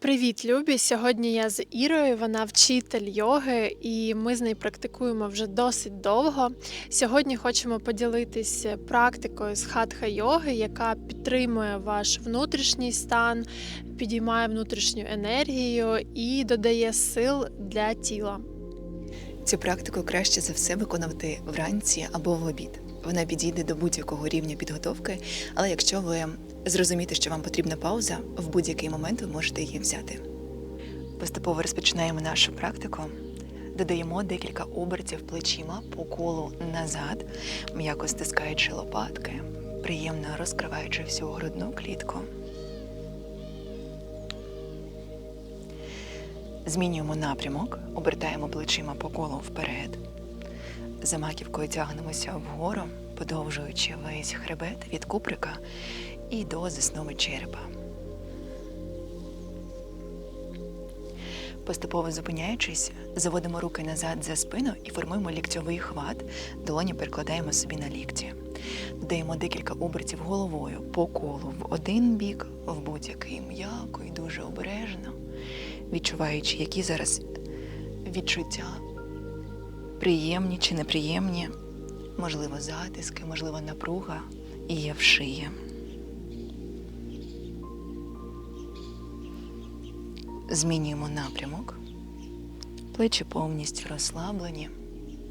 Привіт, Любі! Сьогодні я з Ірою. Вона вчитель йоги, і ми з нею практикуємо вже досить довго. Сьогодні хочемо поділитися практикою з хатха йоги, яка підтримує ваш внутрішній стан, підіймає внутрішню енергію і додає сил для тіла. Цю практику краще за все виконувати вранці або в обід. Вона підійде до будь-якого рівня підготовки, але якщо ви зрозумієте, що вам потрібна пауза, в будь-який момент ви можете її взяти. Поступово розпочинаємо нашу практику. Додаємо декілька обертів плечима по колу назад, м'яко стискаючи лопатки, приємно розкриваючи всю грудну клітку. Змінюємо напрямок, обертаємо плечима по колу вперед. За маківкою тягнемося вгору, подовжуючи весь хребет від куприка і до заснови черепа. Поступово зупиняючись, заводимо руки назад за спину і формуємо ліктьовий хват. Долоні перекладаємо собі на лікті. Додаємо декілька обертів головою по колу в один бік, в будь-який м'яко і дуже обережно, відчуваючи, які зараз відчуття приємні чи неприємні, можливо, затиски, можливо, напруга і є в шиї. Змінюємо напрямок. Плечі повністю розслаблені,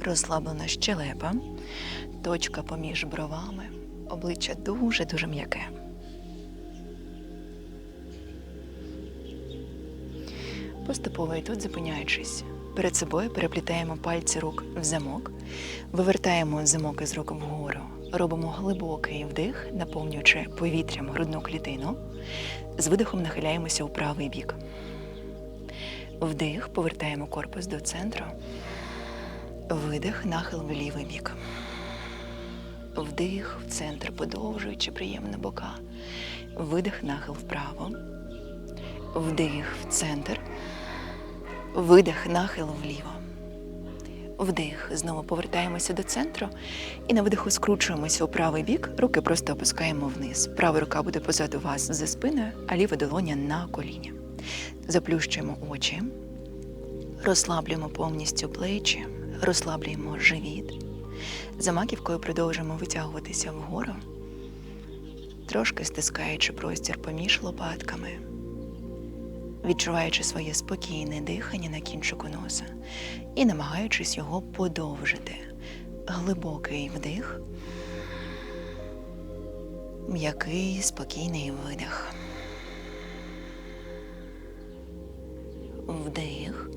розслаблена щелепа, точка поміж бровами, обличчя дуже-дуже м'яке. Поступово і тут зупиняючись, перед собою переплітаємо пальці рук в замок, вивертаємо замок із рук вгору, робимо глибокий вдих, наповнюючи повітрям грудну клітину. З видихом нахиляємося у правий бік. Вдих, повертаємо корпус до центру. Видих, нахил в лівий бік. Вдих в центр, подовжуючи приємно бока. Видих, нахил вправо. Вдих в центр. Видих, нахил вліво. Вдих. Знову повертаємося до центру і на видиху скручуємося у правий бік, руки просто опускаємо вниз. Права рука буде позаду вас за спиною, а ліва долоня на коліні. Заплющуємо очі, розслаблюємо повністю плечі, розслаблюємо живіт. За маківкою продовжуємо витягуватися вгору, трошки стискаючи простір поміж лопатками, відчуваючи своє спокійне дихання на кінчику носа і намагаючись його подовжити. Глибокий вдих, м'який, спокійний видих. Вдих.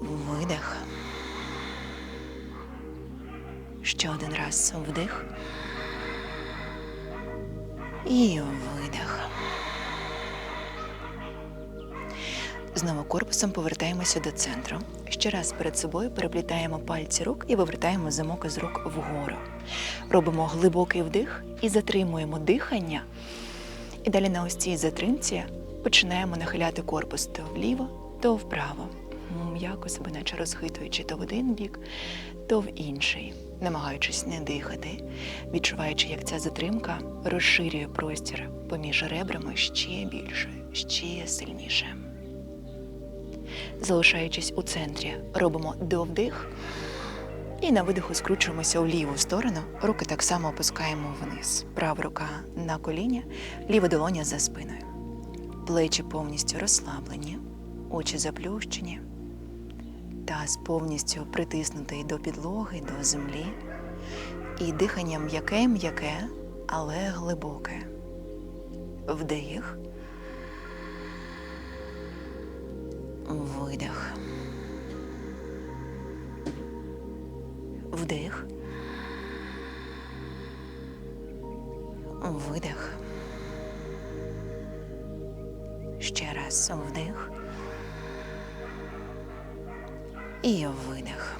Видих. Ще один раз вдих. І видих. Знову корпусом повертаємося до центру. Ще раз перед собою переплітаємо пальці рук і вивертаємо замок із рук вгору. Робимо глибокий вдих і затримуємо дихання. І далі на ось цій затримці починаємо нахиляти корпус то вліво, то вправо. М'яко себе наче розхитуючи то в один бік, то в інший, намагаючись не дихати, відчуваючи, як ця затримка розширює простір поміж ребрами ще більше, ще сильніше. Залишаючись у центрі, робимо довдих і на видиху скручуємося в ліву сторону. Руки так само опускаємо вниз. Права рука на коліні, ліва долоня за спиною. Плечі повністю розслаблені, очі заплющені, таз повністю притиснутий до підлоги, до землі. І дихання м'яке-м'яке, але глибоке. Вдих. Видих. Вдих. Видих. Ще раз вдих. І видих.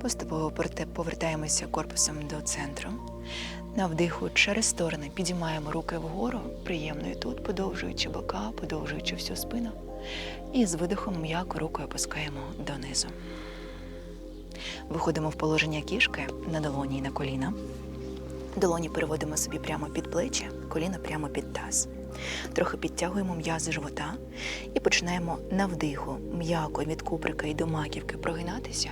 Поступово повертаємося корпусом до центру. На вдиху через сторони підіймаємо руки вгору, приємно і тут, подовжуючи бока, подовжуючи всю спину. І з видихом м'яко руку опускаємо донизу. Виходимо в положення кішки на долоні і на коліна. Долоні переводимо собі прямо під плечі, коліна прямо під таз. Трохи підтягуємо м'язи живота і починаємо на вдиху м'яко від куприка і до маківки прогинатися.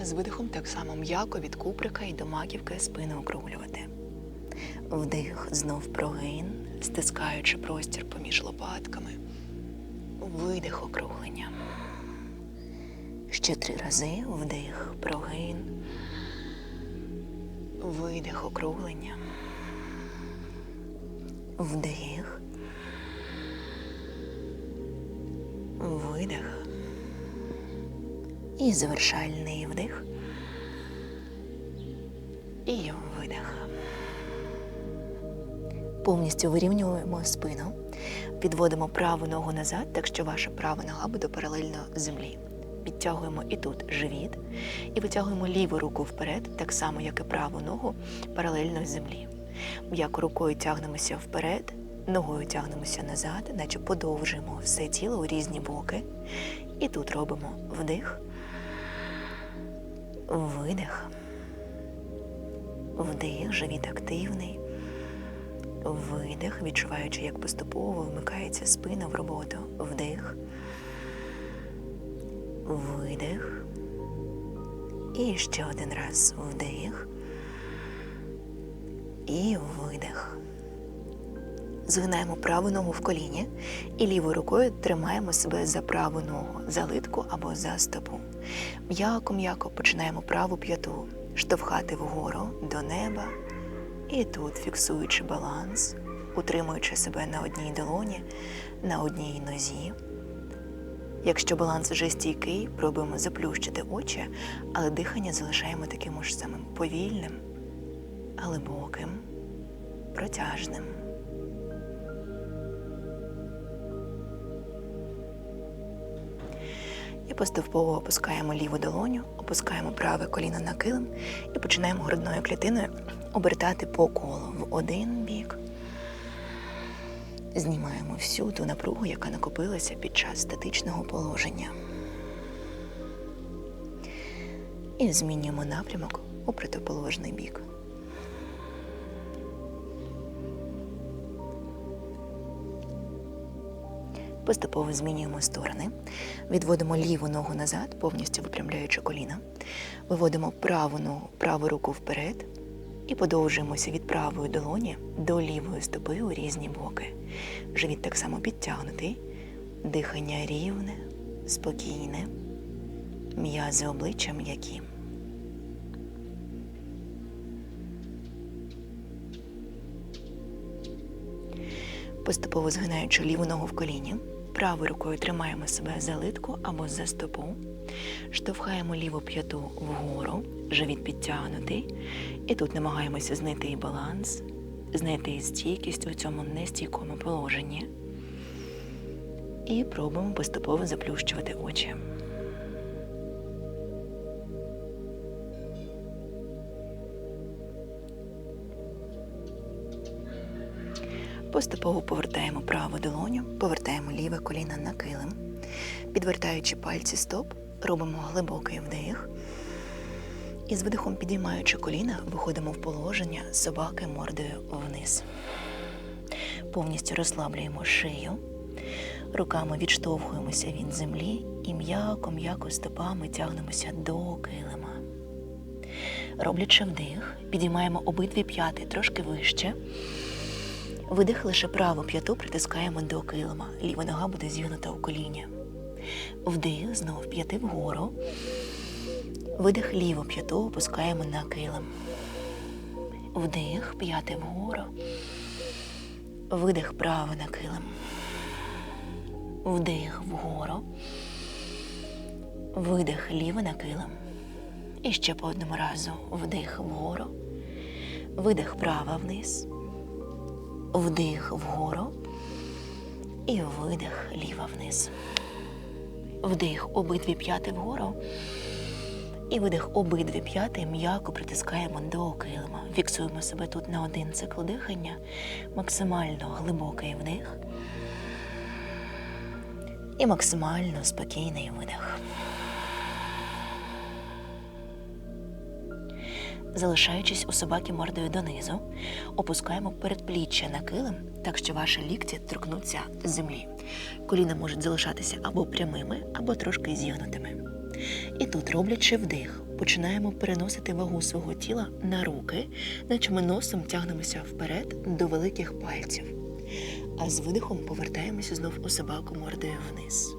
А з видихом так само м'яко від куприка і до маківки спину округлювати. Вдих, знов прогин, стискаючи простір поміж лопатками. Видих округлення. Ще три рази вдих, прогин. Видих округлення. Вдих. Видих. І завершальний вдих. І видих. Повністю вирівнюємо спину. Підводимо праву ногу назад, так що ваша права нога буде паралельно землі. Підтягуємо і тут живіт, і витягуємо ліву руку вперед, так само, як і праву ногу, паралельно землі. М'яко рукою тягнемося вперед, ногою тягнемося назад, наче подовжуємо все тіло у різні боки. І тут робимо вдих, видих, вдих, живіт активний, видих, відчуваючи, як поступово вмикається спина в роботу. Вдих, видих. І ще один раз вдих і видих. Згинаємо праву ногу в коліні і лівою рукою тримаємо себе за праву ногу, за литку або за стопу. М'яко-м'яко починаємо праву п'яту штовхати вгору до неба. І тут, фіксуючи баланс, утримуючи себе на одній долоні, на одній нозі. Якщо баланс вже стійкий, пробуємо заплющити очі, але дихання залишаємо таким ж самим повільним, глибоким, протяжним. І поступово опускаємо ліву долоню, опускаємо праве коліно на килим і починаємо грудною клітиною обертати по колу в один бік. Знімаємо всю ту напругу, яка накопилася під час статичного положення. І змінюємо напрямок у протиположний бік. Поступово змінюємо сторони, відводимо ліву ногу назад, повністю випрямляючи коліна, виводимо праву ногу, праву руку вперед і подовжуємося від правої долоні до лівої стопи у різні боки. Живіт так само підтягнутий, дихання рівне, спокійне, м'язи обличчя м'які. Поступово згинаючи ліву ногу в коліні, правою рукою тримаємо себе за литку або за стопу, штовхаємо ліву п'яту вгору, живіт підтягнутий, і тут намагаємося знайти баланс, знайти стійкість у цьому нестійкому положенні. І пробуємо поступово заплющувати очі. Поступово повертаємо праву долоню, повертаємо ліве коліно на килим. Підвертаючи пальці стоп, робимо глибокий вдих. І з видихом підіймаючи коліна, виходимо в положення собаки мордою вниз. Повністю розслаблюємо шию, руками відштовхуємося від землі і м'яко-м'яко стопами тягнемося до килима. Роблячи вдих, підіймаємо обидві п'яти трошки вище. Видих лише праву п'яту притискаємо до килима. Ліва нога буде зігнута у коліні. Вдих, знов п'яти вгору. Видих ліву п'яту опускаємо на килим. Вдих, п'яти вгору. Видих право на килим. Вдих вгору. Видих ліво на килим. І ще по одному разу вдих вгору. Видих права вниз. Вдих вгору і видих ліва вниз. Вдих обидві п'яти вгору. І видих обидві п'яти м'яко притискаємо до килима. Фіксуємо себе тут на один цикл дихання, максимально глибокий вдих і максимально спокійний видих. Залишаючись у собаки мордою донизу, опускаємо передпліччя на килим, так що ваші лікті торкнуться землі. Коліна можуть залишатися або прямими, або трошки зігнутими. І тут, роблячи вдих, починаємо переносити вагу свого тіла на руки, наче ми носом тягнемося вперед до великих пальців. А з видихом повертаємося знов у собаку мордою вниз.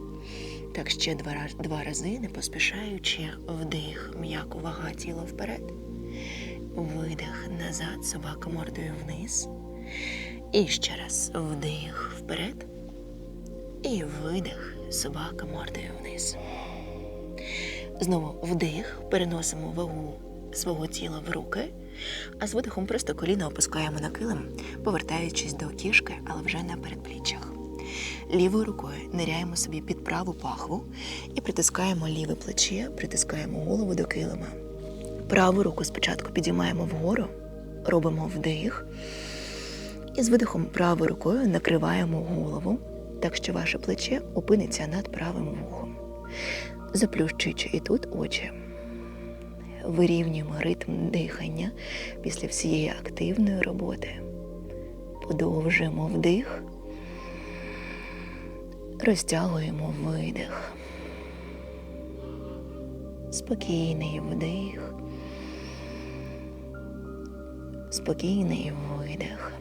Так ще два, два рази, не поспішаючи, вдих, м'яко вага тіла вперед. Видих назад, собака мордою вниз. І ще раз вдих вперед. І видих, собака мордою вниз. Знову вдих, переносимо вагу свого тіла в руки, а з видихом просто коліна опускаємо на килим, повертаючись до кішки, але вже на передпліччях. Лівою рукою ниряємо собі під праву пахву і притискаємо ліве плече, притискаємо голову до килима. Праву руку спочатку підіймаємо вгору, робимо вдих. І з видихом правою рукою накриваємо голову, так що ваше плече опиниться над правим вухом. Заплющуючи і тут очі. Вирівнюємо ритм дихання після всієї активної роботи. Подовжуємо вдих, розтягуємо видих. Спокійний вдих. Спокійний видих.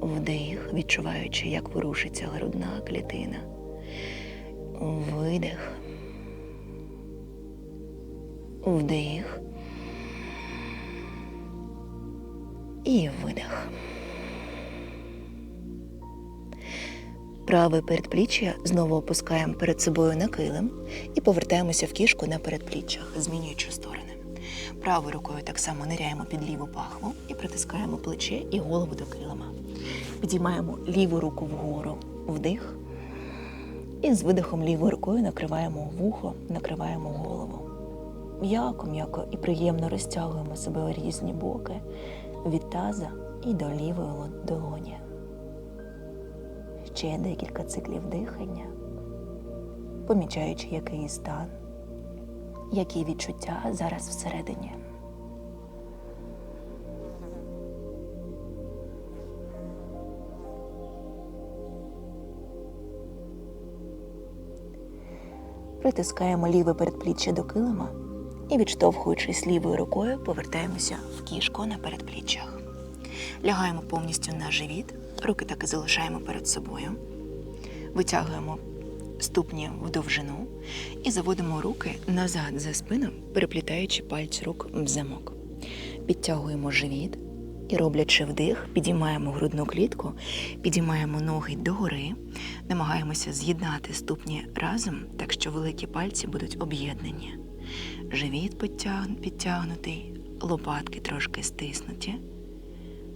Вдих, відчуваючи, як ворушиться грудна клітина. Видих. Вдих. І видих. Праве передпліччя знову опускаємо перед собою на килим і повертаємося в кішку на передпліччях, змінюючи сторони. Правою рукою так само ниряємо під ліву пахву і притискаємо плече і голову до килима. Підіймаємо ліву руку вгору, вдих. І з видихом лівою рукою накриваємо вухо, накриваємо голову. М'яко, м'яко і приємно розтягуємо себе у різні боки від таза і до лівої долоні. Ще декілька циклів дихання, помічаючи, який стан, які відчуття зараз всередині. Притискаємо ліве передпліччя до килима і, відштовхуючись лівою рукою, повертаємося в кішку на передпліччях. Лягаємо повністю на живіт, руки так і залишаємо перед собою. Витягуємо ступні в довжину і заводимо руки назад за спину, переплітаючи пальці рук в замок. Підтягуємо живіт і, роблячи вдих, підіймаємо грудну клітку, підіймаємо ноги догори, намагаємося з'єднати ступні разом, так що великі пальці будуть об'єднані. Живіт підтягнутий, лопатки трошки стиснуті.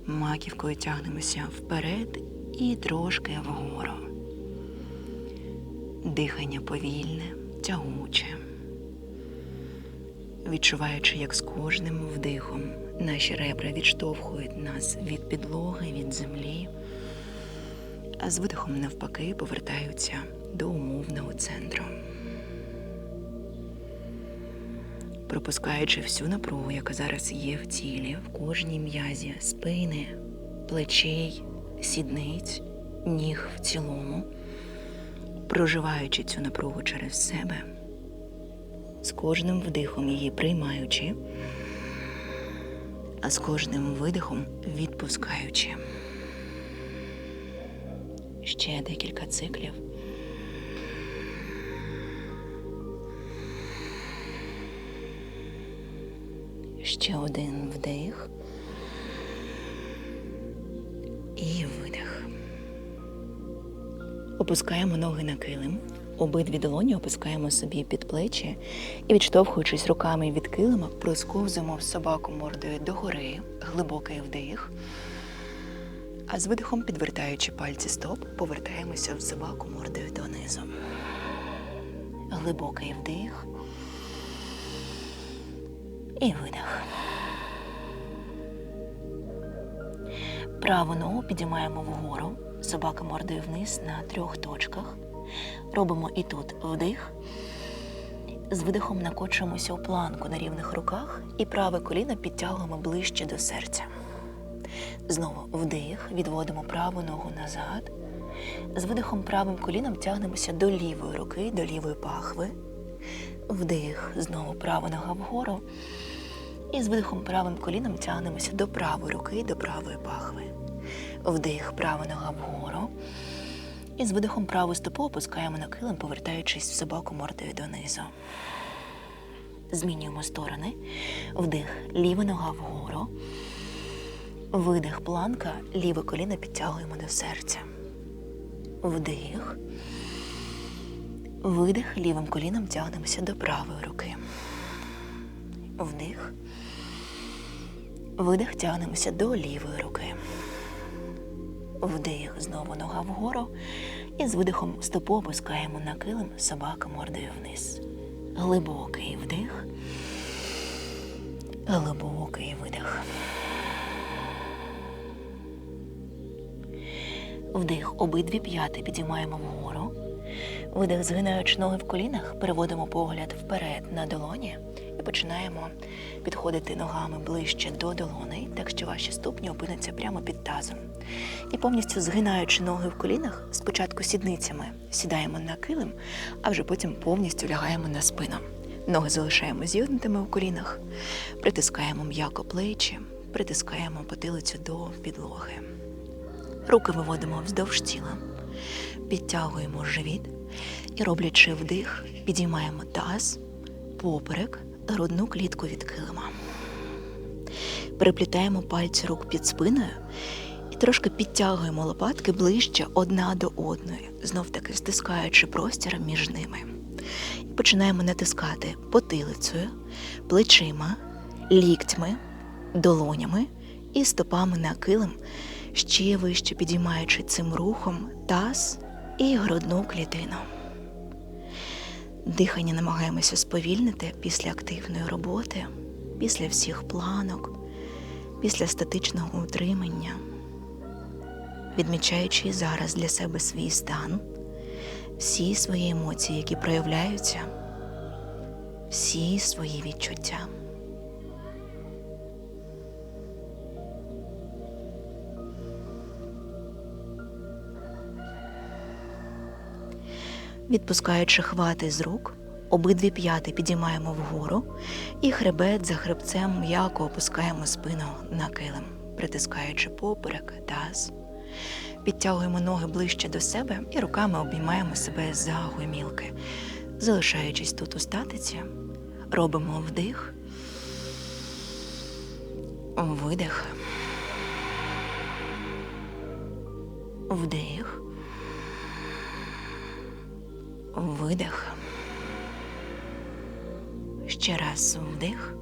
Маківкою тягнемося вперед і трошки вгору. Дихання повільне, тягуче. Відчуваючи, як з кожним вдихом наші ребра відштовхують нас від підлоги, від землі, а з видихом навпаки повертаються до умовного центру. пропускаючи всю напругу, яка зараз є в тілі, в кожній м'язі спини, плечей, сідниць, ніг в цілому, проживаючи цю напругу через себе, з кожним вдихом її приймаючи, а з кожним видихом відпускаючи. Ще декілька циклів. Ще один вдих. І. Опускаємо ноги на килим. Обидві долоні опускаємо собі під плечі і, відштовхуючись руками від килима, просковзуємо собаку мордою догори, глибокий вдих. А з видихом, підвертаючи пальці стоп, повертаємося в собаку мордою донизу. Глибокий вдих. І видих. Праву ногу підіймаємо вгору, собака мордою вниз на трьох точках. Робимо і тут вдих, З видихом накочуємося у планку на рівних руках і праве коліно підтягуємо ближче до серця. Знову вдих, відводимо праву ногу назад. З видихом правим коліном тягнемося до лівої руки, до лівої пахви. Вдих, знову права нога вгору. І з видихом правим коліном тягнемося до правої руки, до правої пахви. Вдих, права нога вгору. І з видихом праву стопу опускаємо на килим, повертаючись в собаку мордою донизу. Змінюємо сторони. Вдих, ліва нога вгору. Видих планка, ліве коліно підтягуємо до серця. Вдих. Видих, лівим коліном тягнемося до правої руки. Вдих. Видих, тягнемося до лівої руки. Вдих, знову нога вгору. І з видихом стопу опускаємо на килим собака мордою вниз. Глибокий вдих. Глибокий видих. Вдих, обидві п'яти підіймаємо вгору. Видих, згинаючи ноги в колінах, переводимо погляд вперед на долоні і починаємо підходити ногами ближче до долоней, так що ваші ступні опиняться прямо під тазом. І повністю згинаючи ноги в колінах, спочатку сідницями сідаємо на килим, а вже потім повністю лягаємо на спину. Ноги залишаємо зігнутими в колінах, притискаємо м'яко плечі, притискаємо потилицю до підлоги. Руки виводимо вздовж тіла, підтягуємо живіт і, роблячи вдих, підіймаємо таз, поперек, грудну клітку від килима. Переплітаємо пальці рук під спиною і трошки підтягуємо лопатки ближче одна до одної, знов таки стискаючи простір між ними. І починаємо натискати потилицею, плечима, ліктьми, долонями і стопами на килим, ще вище підіймаючи цим рухом таз і грудну клітину. Дихання намагаємося сповільнити після активної роботи, після всіх планок, після статичного утримання, відмічаючи зараз для себе свій стан, всі свої емоції, які проявляються, всі свої відчуття. Відпускаючи хвати з рук, обидві п'яти підіймаємо вгору і хребет за хребцем м'яко опускаємо спину на килим, притискаючи поперек, таз. Підтягуємо ноги ближче до себе і руками обіймаємо себе за гомілки. Залишаючись тут у статиці, робимо вдих, видих, вдих. Видих. Ще раз вдих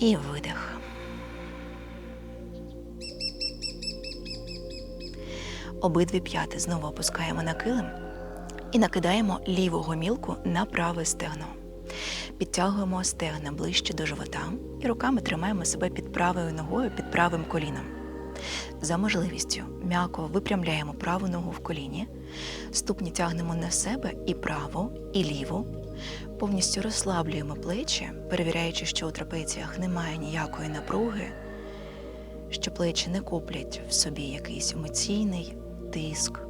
і видих. Обидві п'яти знову опускаємо на килим і накидаємо ліву гомілку на праве стегно. Підтягуємо стегна ближче до живота і руками тримаємо себе під правою ногою, під правим коліном. За можливістю м'яко випрямляємо праву ногу в коліні, ступні тягнемо на себе і праву, і ліву. Повністю розслаблюємо плечі, перевіряючи, що у трапеціях немає ніякої напруги, що плечі не куплять в собі якийсь емоційний тиск,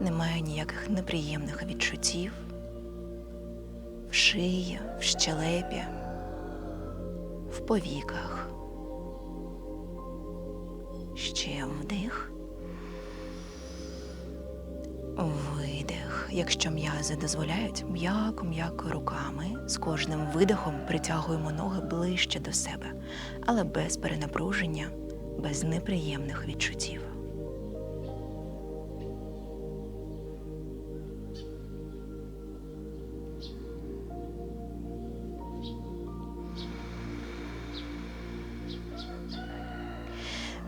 немає ніяких неприємних відчуттів в шиї, в щелепі, в повіках. Ще вдих. Видих. Якщо м'язи дозволяють, м'яко-м'яко руками з кожним видихом притягуємо ноги ближче до себе, але без перенапруження, без неприємних відчуттів.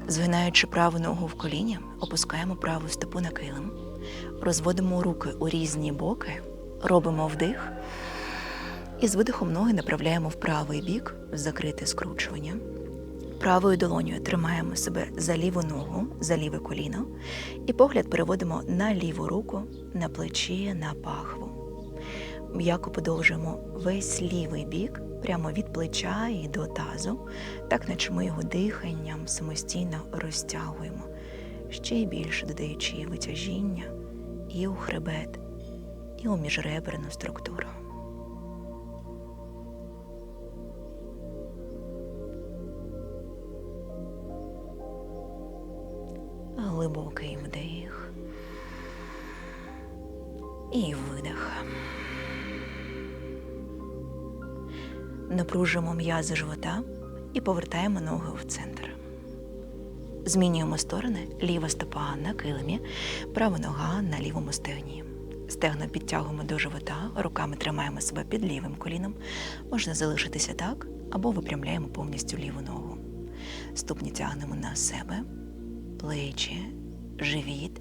Згинаючи праву ногу в коліні, опускаємо праву стопу на килим, розводимо руки у різні боки, робимо вдих і з видихом ноги направляємо в правий бік, в закрите скручування. Правою долонею тримаємо себе за ліву ногу, за ліве коліно, і погляд переводимо на ліву руку, на плечі, на пахву. М'яко подовжуємо весь лівий бік, прямо від плеча і до тазу, так наче ми його диханням самостійно розтягуємо, ще й більше додаючи витяжіння і у хребет, і у міжреберну структуру. Глибокий вдих і видих. Напружуємо м'язи живота і повертаємо ноги в центр. Змінюємо сторони. Ліва стопа на килимі, права нога на лівому стегні. Стегно підтягуємо до живота, руками тримаємо себе під лівим коліном. Можна залишитися так, або випрямляємо повністю ліву ногу. Ступні тягнемо на себе, плечі, живіт,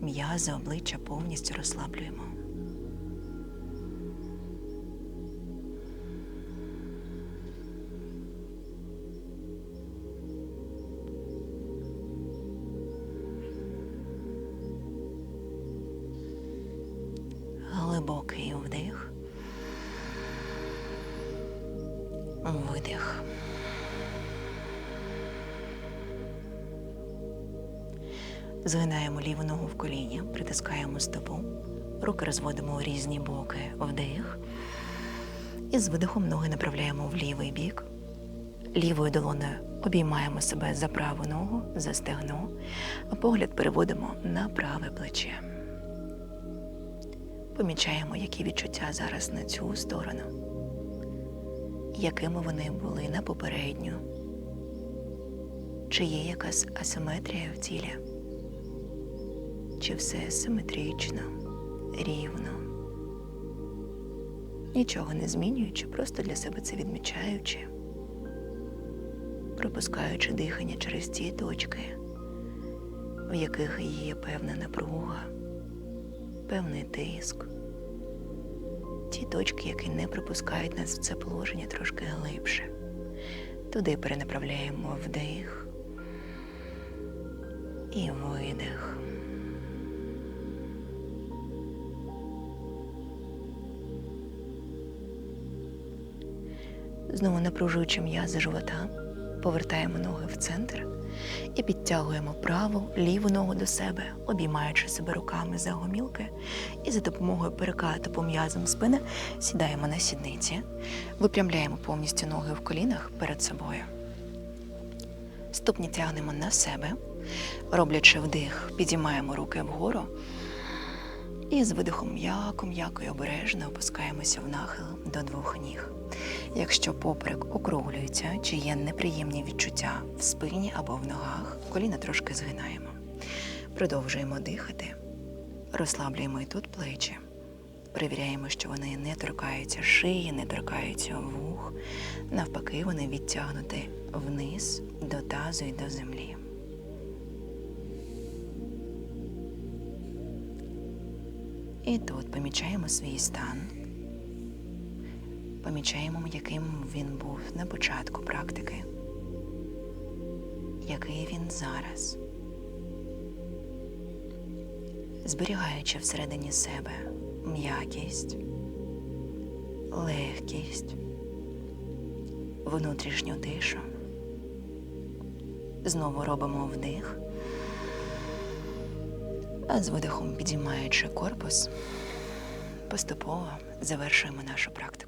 м'язи обличчя повністю розслаблюємо. Згинаємо ліву ногу в коліні, притискаємо стопу, руки розводимо у різні боки вдих. І з видихом ноги направляємо в лівий бік. Лівою долоною обіймаємо себе за праву ногу, за стегно, а погляд переводимо на праве плече. Помічаємо, які відчуття зараз на цю сторону, якими вони були на попередню, чи є якась асиметрія в тілі, чи все симетрично, рівно, нічого не змінюючи, просто для себе це відмічаючи, пропускаючи дихання через ті точки, в яких є певна напруга певний тиск. Ті точки, які не пропускають нас в це положення трошки глибше. Туди перенаправляємо вдих і видих. Знову напружуючи м'язи живота, повертаємо ноги в центр і підтягуємо праву, ліву ногу до себе, обіймаючи себе руками за гомілки, і за допомогою перекату по м'язам спини сідаємо на сідниці, випрямляємо повністю ноги в колінах перед собою. Ступні тягнемо на себе, роблячи вдих, підіймаємо руки вгору. І з видихом м'яко, м'яко і обережно опускаємося в нахил до двох ніг. Якщо поперек округлюється чи є неприємні відчуття в спині або в ногах, коліна трошки згинаємо. Продовжуємо дихати, розслаблюємо і тут плечі. Перевіряємо, що вони не торкаються шиї, не торкаються вух. Навпаки, вони відтягнуті вниз до тазу і до землі. І тут помічаємо свій стан. Помічаємо, яким він був на початку практики, який він зараз, зберігаючи всередині себе м'якість, легкість, внутрішню тишу. Знову робимо вдих, а з видихом підіймаючи корпус, поступово завершуємо нашу практику.